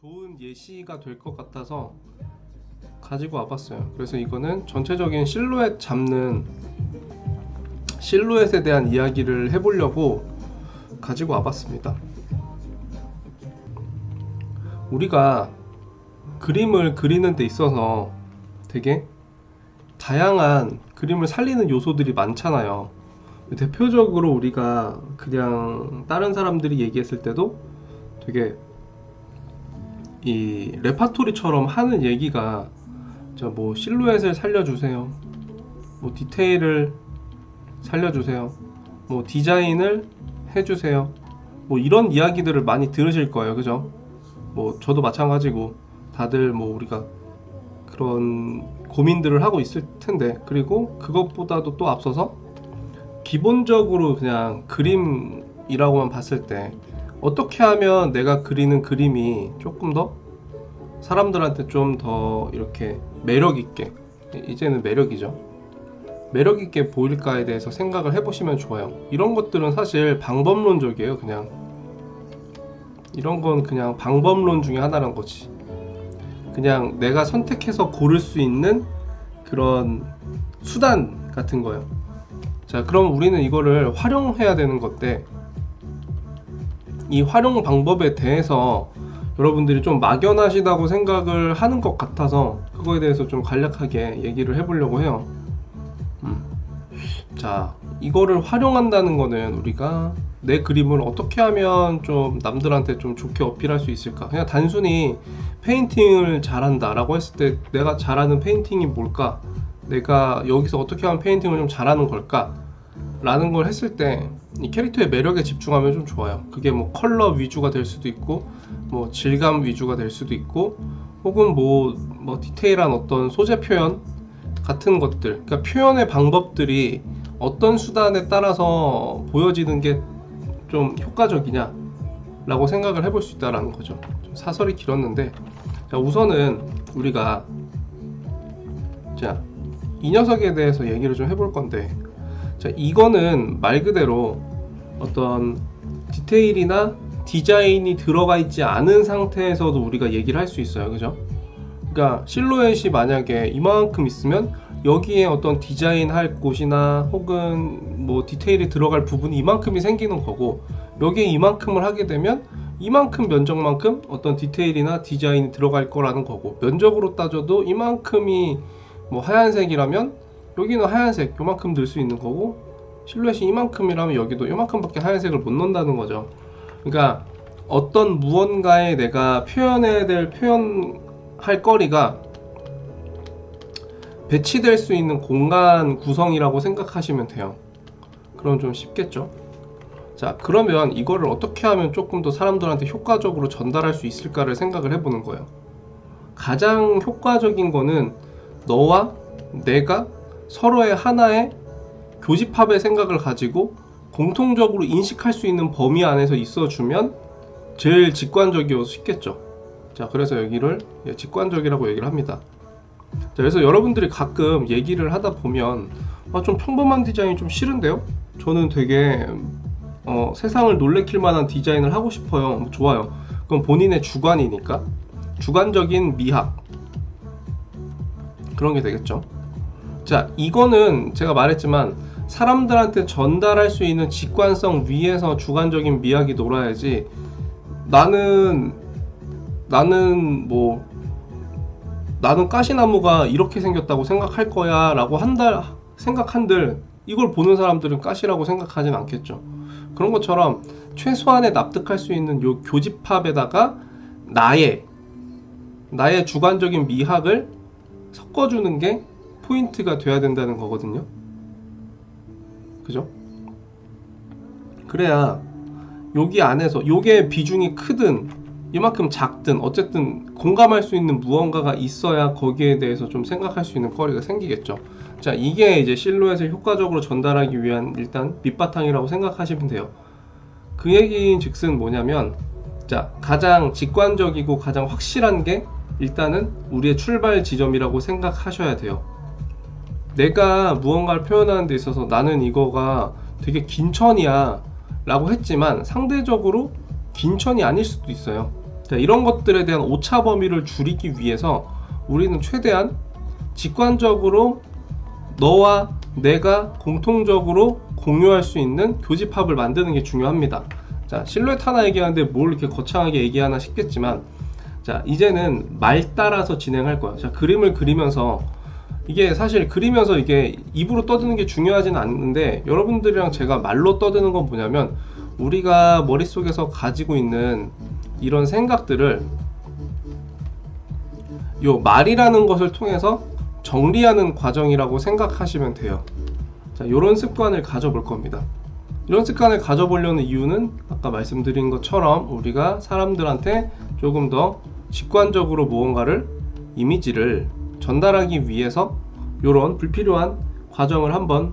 좋은 예시가 될 것 같아서 가지고 와봤어요. 그래서 이거는 전체적인 실루엣 잡는 실루엣에 대한 이야기를 해보려고 가지고 와봤습니다. 우리가 그림을 그리는 데 있어서 되게 다양한 그림을 살리는 요소들이 많잖아요. 대표적으로 우리가 그냥 다른 사람들이 얘기했을 때도 되게 이 레파토리처럼 하는 얘기가 저뭐 실루엣을 살려주세요. 뭐 디테일을 살려주세요. 뭐 디자인을 해주세요. 뭐 이런 이야기들을 많이 들으실 거예요. 그죠? 뭐 저도 마찬가지고 다들 뭐 우리가 그런 고민들을 하고 있을 텐데 그리고 그것보다도 또 앞서서 기본적으로 그냥 그림이라고만 봤을 때 어떻게 하면 내가 그리는 그림이 조금 더 사람들한테 좀 더 이렇게 매력 있게 이제는 매력이죠. 매력 있게 보일까에 대해서 생각을 해보시면 좋아요. 이런 것들은 사실 방법론적이에요. 그냥 이런 건 그냥 방법론 중에 하나란 거지. 그냥 내가 선택해서 고를 수 있는 그런 수단 같은 거예요. 자, 그럼 우리는 이거를 활용해야 되는 건데, 이 활용 방법에 대해서 여러분들이 좀 막연하시다고 생각을 하는 것 같아서 그거에 대해서 좀 간략하게 얘기를 해보려고 해요. 음. 자, 이거를 활용한다는 거는 우리가 내 그림을 어떻게 하면 좀 남들한테 좀 좋게 어필할 수 있을까? 그냥 단순히 페인팅을 잘한다라고 했을 때 내가 잘하는 페인팅이 뭘까? 내가 여기서 어떻게 하면 페인팅을 좀 잘하는 걸까? 라는 걸 했을 때 이 캐릭터의 매력에 집중하면 좀 좋아요. 그게 뭐 컬러 위주가 될 수도 있고 뭐 질감 위주가 될 수도 있고 혹은 뭐, 뭐 디테일한 어떤 소재 표현 같은 것들 그러니까 표현의 방법들이 어떤 수단에 따라서 보여지는 게 좀 효과적이냐 라고 생각을 해볼 수 있다라는 거죠 좀 사설이 길었는데 자, 우선은 우리가 자, 이 녀석에 대해서 얘기를 좀 해볼 건데 자, 이거는 말 그대로 어떤 디테일이나 디자인이 들어가 있지 않은 상태에서도 우리가 얘기를 할 수 있어요. 그죠? 그러니까 실루엣이 만약에 이만큼 있으면 여기에 어떤 디자인 할 곳이나 혹은 뭐 디테일이 들어갈 부분이 이만큼이 생기는 거고 여기에 이만큼을 하게 되면 이만큼 면적만큼 어떤 디테일이나 디자인이 들어갈 거라는 거고 면적으로 따져도 이만큼이 뭐 하얀색이라면 여기는 하얀색 요만큼 넣을 수 있는 거고 실루엣이 이만큼이라면 여기도 이만큼밖에 하얀색을 못 넣는다는 거죠. 그러니까 어떤 무언가에 내가 표현해야 될 표현할 거리가 배치될 수 있는 공간 구성이라고 생각하시면 돼요. 그럼 좀 쉽겠죠? 자, 그러면 이거를 어떻게 하면 조금 더 사람들한테 효과적으로 전달할 수 있을까를 생각을 해보는 거예요. 가장 효과적인 거는 너와 내가 서로의 하나의 교집합의 생각을 가지고 공통적으로 인식할 수 있는 범위 안에서 있어주면 제일 직관적이어서 쉽겠죠. 자, 그래서 여기를 예, 직관적이라고 얘기를 합니다. 자, 그래서 여러분들이 가끔 얘기를 하다 보면 아, 좀 평범한 디자인이 좀 싫은데요? 저는 되게 어, 세상을 놀래킬 만한 디자인을 하고 싶어요. 뭐 좋아요. 그럼 본인의 주관이니까 주관적인 미학 그런 게 되겠죠. 자, 이거는 제가 말했지만 사람들한테 전달할 수 있는 직관성 위에서 주관적인 미학이 놀아야지 나는 나는 뭐 나는 가시나무가 이렇게 생겼다고 생각할 거야 라고 한달 생각한들 이걸 보는 사람들은 가시라고 생각하진 않겠죠. 그런 것처럼 최소한의 납득할 수 있는 요 교집합에다가 나의 나의 주관적인 미학을 섞어주는 게 포인트가 돼야 된다는 거거든요 그죠? 그래야 여기 안에서 요게 비중이 크든 이만큼 작든 어쨌든 공감할 수 있는 무언가가 있어야 거기에 대해서 좀 생각할 수 있는 거리가 생기겠죠. 자, 이게 이제 실루엣을 효과적으로 전달하기 위한 일단 밑바탕이라고 생각하시면 돼요. 그 얘기인 즉슨 뭐냐면 자, 가장 직관적이고 가장 확실한 게 일단은 우리의 출발 지점이라고 생각하셔야 돼요. 내가 무언가를 표현하는 데 있어서 나는 이거가 되게 긴 천이야 라고 했지만 상대적으로 긴 천이 아닐 수도 있어요 자, 이런 것들에 대한 오차 범위를 줄이기 위해서 우리는 최대한 직관적으로 너와 내가 공통적으로 공유할 수 있는 교집합을 만드는 게 중요합니다. 자, 실루엣 하나 얘기하는데 뭘 이렇게 거창하게 얘기하나 싶겠지만, 자, 이제는 말 따라서 진행할 거야. 자, 그림을 그리면서 이게 사실 그리면서 이게 입으로 떠드는 게 중요하지는 않는데 여러분들이랑 제가 말로 떠드는 건 뭐냐면 우리가 머릿속에서 가지고 있는 이런 생각들을 요 말이라는 것을 통해서 정리하는 과정이라고 생각하시면 돼요. 자, 이런 습관을 가져볼 겁니다. 이런 습관을 가져보려는 이유는 아까 말씀드린 것처럼 우리가 사람들한테 조금 더 직관적으로 무언가를 이미지를 전달하기 위해서 이런 불필요한 과정을 한번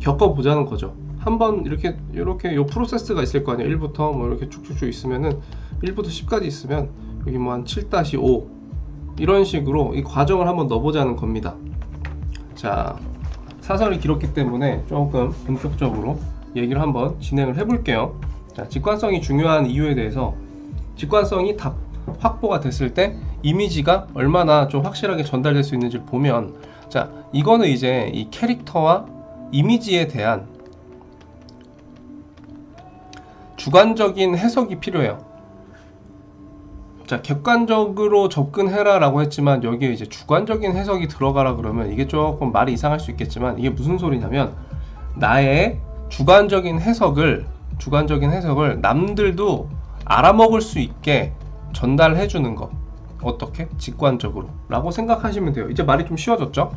겪어보자는 거죠. 한번 이렇게 이렇게 요 프로세스가 있을 거 아니에요. 1부터 뭐 이렇게 쭉쭉쭉 있으면은 1부터 10까지 있으면 여기 뭐 한 7-5 이런 식으로 이 과정을 한번 넣어보자는 겁니다. 자, 사설이 길었기 때문에 조금 본격적으로 얘기를 한번 진행을 해볼게요. 자, 직관성이 중요한 이유에 대해서 직관성이 다 확보가 됐을 때 이미지가 얼마나 좀 확실하게 전달될 수 있는지를 보면 자, 이거는 이제 이 캐릭터와 이미지에 대한 주관적인 해석이 필요해요. 자, 객관적으로 접근해라 라고 했지만 여기에 이제 주관적인 해석이 들어가라 그러면 이게 조금 말이 이상할 수 있겠지만 이게 무슨 소리냐면 나의 주관적인 해석을 주관적인 해석을 남들도 알아먹을 수 있게 전달해 주는 것 어떻게? 직관적으로? 라고 생각하시면 돼요. 이제 말이 좀 쉬워졌죠?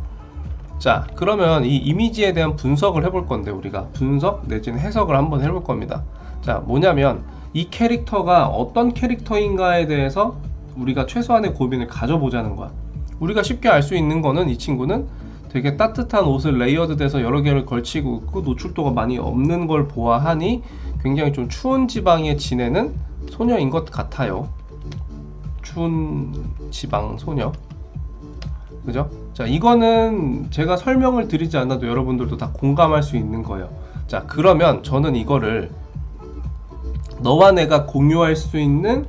자 그러면 이 이미지에 대한 분석을 해볼 건데 우리가. 분석 내지는 해석을 한번 해볼 겁니다. 자 뭐냐면 이 캐릭터가 어떤 캐릭터인가에 대해서 우리가 최소한의 고민을 가져보자는 거야. 우리가 쉽게 알 수 있는 거는 이 친구는 되게 따뜻한 옷을 레이어드 돼서 여러 개를 걸치고 있고 노출도가 많이 없는 걸 보아하니 굉장히 좀 추운 지방에 지내는 소녀인 것 같아요. 추운 지방 소녀. 그죠? 자, 이거는 제가 설명을 드리지 않아도 여러분들도 다 공감할 수 있는 거예요. 자, 그러면 저는 이거를 너와 내가 공유할 수 있는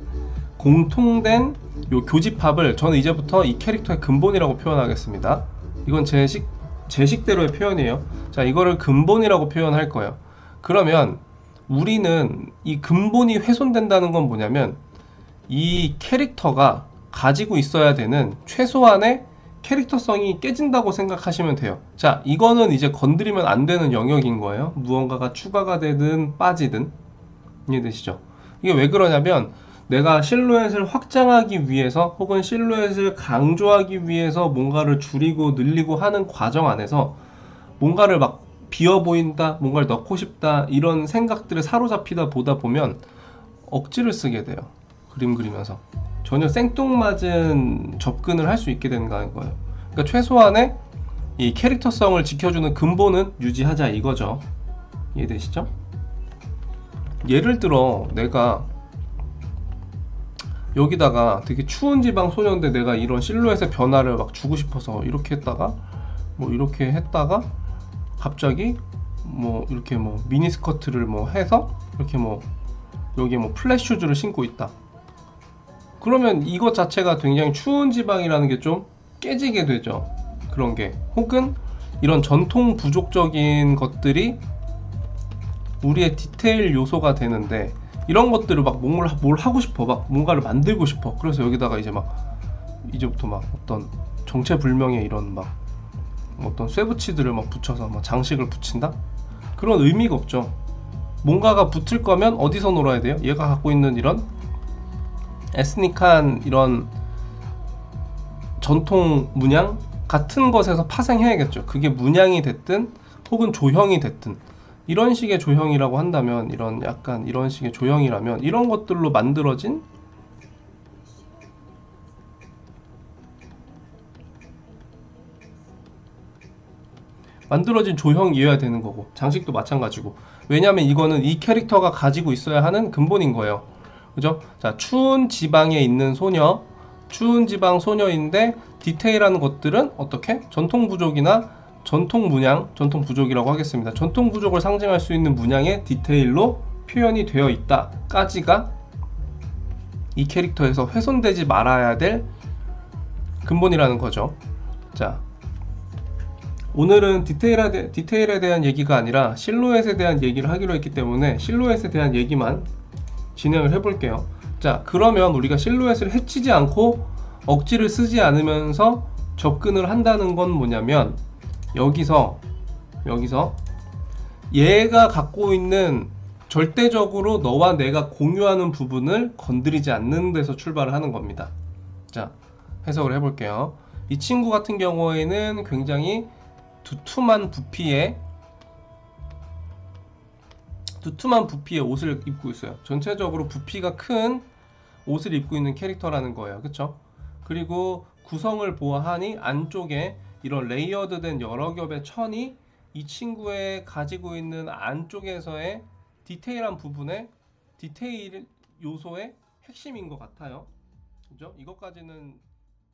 공통된 요 교집합을 저는 이제부터 이 캐릭터의 근본이라고 표현하겠습니다. 이건 제식 제식대로의 표현이에요. 자, 이거를 근본이라고 표현할 거예요. 그러면 우리는 이 근본이 훼손된다는 건 뭐냐면 이 캐릭터가 가지고 있어야 되는 최소한의 캐릭터성이 깨진다고 생각하시면 돼요. 자, 이거는 이제 건드리면 안 되는 영역인 거예요. 무언가가 추가가 되든 빠지든. 이해되시죠? 이게 왜 그러냐면 내가 실루엣을 확장하기 위해서 혹은 실루엣을 강조하기 위해서 뭔가를 줄이고 늘리고 하는 과정 안에서 뭔가를 막 비어 보인다, 뭔가를 넣고 싶다 이런 생각들에 사로잡히다 보다 보면 억지를 쓰게 돼요. 그림 그리면서 전혀 생뚱맞은 접근을 할 수 있게 되는 거예요. 그러니까 최소한의 이 캐릭터성을 지켜주는 근본은 유지하자 이거죠. 이해되시죠? 예를 들어 내가 여기다가 되게 추운 지방 소녀인데 내가 이런 실루엣의 변화를 막 주고 싶어서 이렇게 했다가 뭐 이렇게 했다가 갑자기 뭐 이렇게 뭐 미니 스커트를 뭐 해서 이렇게 뭐 여기 뭐 플랫 슈즈를 신고 있다. 그러면 이것 자체가 굉장히 추운 지방이라는 게 좀 깨지게 되죠. 그런 게. 혹은 이런 전통 부족적인 것들이 우리의 디테일 요소가 되는데 이런 것들을 막 뭘, 뭘 하고 싶어. 막 뭔가를 만들고 싶어. 그래서 여기다가 이제 막 이제부터 막 어떤 정체불명의 이런 막 어떤 쇠붙이들을 막 붙여서 막 장식을 붙인다? 그런 의미가 없죠. 뭔가가 붙을 거면 어디서 놀아야 돼요? 얘가 갖고 있는 이런 에스닉한 이런 전통 문양 같은 것에서 파생해야겠죠. 그게 문양이 됐든 혹은 조형이 됐든 이런 식의 조형이라고 한다면 이런 약간 이런 식의 조형이라면 이런 것들로 만들어진 만들어진 조형이어야 되는 거고 장식도 마찬가지고. 왜냐하면 이거는 이 캐릭터가 가지고 있어야 하는 근본인 거예요 그죠? 자 추운 지방에 있는 소녀 추운 지방 소녀인데 디테일한 것들은 어떻게? 전통 부족이나 전통 문양, 전통 부족이라고 하겠습니다. 전통 부족을 상징할 수 있는 문양의 디테일로 표현이 되어 있다까지가 이 캐릭터에서 훼손되지 말아야 될 근본이라는 거죠. 자, 오늘은 디테일에 대한 얘기가 아니라 실루엣에 대한 얘기를 하기로 했기 때문에 실루엣에 대한 얘기만 진행을 해볼게요. 자, 그러면 우리가 실루엣을 해치지 않고 억지를 쓰지 않으면서 접근을 한다는 건 뭐냐면 여기서 여기서 얘가 갖고 있는 절대적으로 너와 내가 공유하는 부분을 건드리지 않는 데서 출발을 하는 겁니다. 자, 해석을 해볼게요. 이 친구 같은 경우에는 굉장히 두툼한 부피의 두툼한 부피의 옷을 입고 있어요. 전체적으로 부피가 큰 옷을 입고 있는 캐릭터라는 거예요. 그쵸? 그리고 구성을 보아하니 안쪽에 이런 레이어드된 여러 겹의 천이 이 친구의 가지고 있는 안쪽에서의 디테일한 부분의 디테일 요소의 핵심인 것 같아요. 그죠? 이것까지는